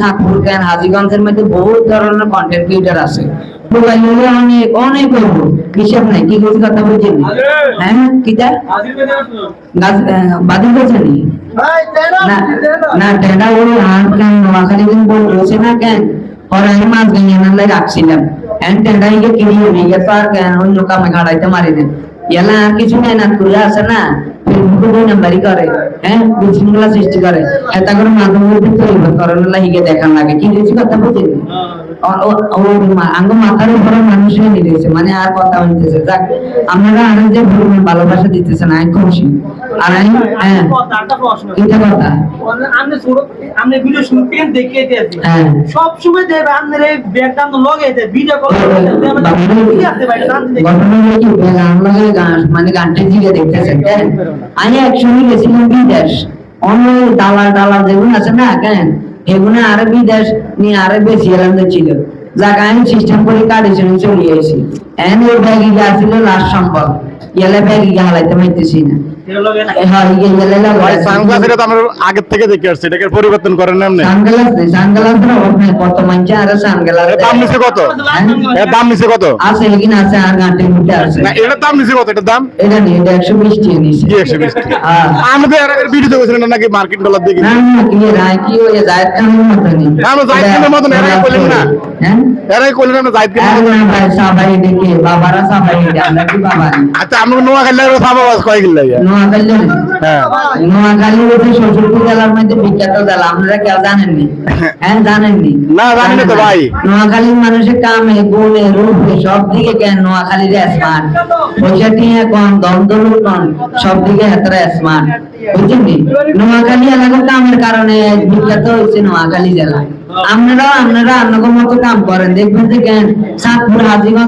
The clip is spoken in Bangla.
সাতপুর কেন? হাজিগঞ্জের মধ্যে বহুত ধরনের কন্টেন্ট ক্রিয়েটার আছে। মোবাইল অনেক অনেক হইব হিসাব নাই কি করছি কথা বলছেন হ্যাঁ কিটা গাছ বাদল নি? না না টেডা ওই হাত কেন? নোয়াখালী দিন বল না কেন? ওরা আমি মাছ গাইয়ে নালে রাখছিলাম। টেডা ইয়ে কিনি হয়ে গেছে আর কেন? অন্য কামে ঘাড়াইতে মারি দেন। এলা আর কিছু নাই না তুলে আসে না। করে হ্যাঁ? বিশৃঙ্খলা সৃষ্টি করে। এটা করে মাধ্যমের ভিতরে করোনা লাগিয়ে দেখান লাগে। কি কিছু কথা বুঝেন ও- ও- ও মা- আঙ্গ মাথার উপরে মানুষ হয়ে নিতেছে মানে আর কথা হইতেছে। যাক আপনারা আরেক যে ভুল ভালোবাসা দিতেছেন আমি খুশি। আর আমি হ্যাঁ এটা কথা। আপনি ভিডিও শুনতেন দেখে দিয়েছি হ্যাঁ। সব সময় দেবে আপনার এই ব্যাগটা লগে ভিডিও কল মানে গানটা জিগে দেখতেছেন কেন আমি একসঙ্গে গেছিলাম বিদেশ। অনেক দালাল ডালা যেগুলো আছে না, কেন? এগুলো আরও বিদেশ নিয়ে আরও বেশি এলাম ছিল যাকে, আমি সিস্টেম করে কার্ডে চলে এসেছি এন ওই ব্যাগে গিয়েছিল লাস্ট সম্ভব এলে ব্যাগে গিয়ে হালাইতে পারতেছি না। হ্যাঁ গেলে ভাই সানগ্লাস এটা তো আমরা আগের থেকে দেখে আসছি এটাকে পরিবর্তন করেন না এমনি। সানগ্লাস নেই সানগ্লাস না ওখানে কত মানছে আর সানগ্লাস এর দাম নিচে কত? এর দাম নিচে কত? আছে এখানে আছে আর গাঁটের মধ্যে আছে। না এটার দাম নিচে কত? এটার দাম? এটা নেই এটা একশো বিশ টাকা নিচ্ছে কি একশো বিশ টাকা? হ্যাঁ। আমি তো এর ভিডিওতে বলছিলাম না নাকি মার্কেট ডলার দিয়ে না না কি রায় কি ওই জায়েদ খানের মতনই। না, আমরা জায়েদ খানের মতন এরাই করলেন না। হ্যাঁ? এর আগে আমরা জাহিদ আর কিনে না ভাই সাবাই ডেকে বাবারা সাবাই ডেকে আমরা কি বাবা? আচ্ছা আমরা নোয়া খেললে সাবা বাস কয় কিনলে নোয়াখালী হ্যাঁ। নোয়াখালী হচ্ছে শ্বশুরপুর জেলার মধ্যে বিখ্যাত জেলা আপনারা কেউ জানেননি হ্যাঁ জানেননি না, জানি তো ভাই। নোয়াখালীর মানুষের কামে গুণে রূপে সব দিকে কেন নোয়াখালীর স্মার্ট পয়সা টিয়া কম দম কম সব দিকে এতটা স্মার্ট বুঝছেন নোয়াখালী এলাকার কামের কারণে বিখ্যাত হয়েছে নোয়াখালী জেলা। আপনারাও আপনারা অন্যরকম মতো কাম করেন। দেখবেন যে কেন সাতপুর হাজিগঞ্জ